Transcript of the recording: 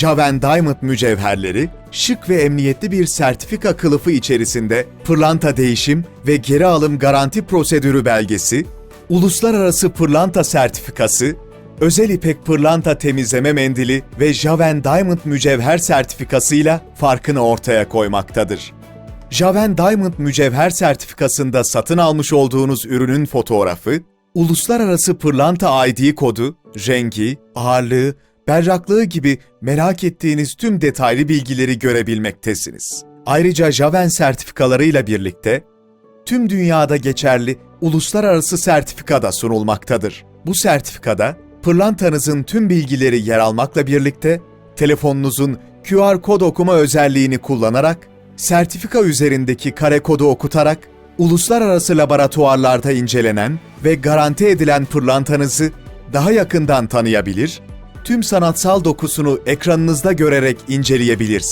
Javen Diamond mücevherleri, şık ve emniyetli bir sertifika kılıfı içerisinde pırlanta değişim ve geri alım garanti prosedürü belgesi, uluslararası pırlanta sertifikası, özel ipek pırlanta temizleme mendili ve Javen Diamond mücevher sertifikasıyla farkını ortaya koymaktadır. Javen Diamond mücevher sertifikasında satın almış olduğunuz ürünün fotoğrafı, uluslararası pırlanta ID kodu, rengi, ağırlığı, berraklığı gibi merak ettiğiniz tüm detaylı bilgileri görebilmektesiniz. Ayrıca Javen sertifikalarıyla birlikte tüm dünyada geçerli uluslararası sertifika da sunulmaktadır. Bu sertifikada pırlantanızın tüm bilgileri yer almakla birlikte telefonunuzun QR kod okuma özelliğini kullanarak sertifika üzerindeki kare kodu okutarak uluslararası laboratuvarlarda incelenen ve garanti edilen pırlantanızı daha yakından tanıyabilir, tüm sanatsal dokusunu ekranınızda görerek inceleyebilirsiniz.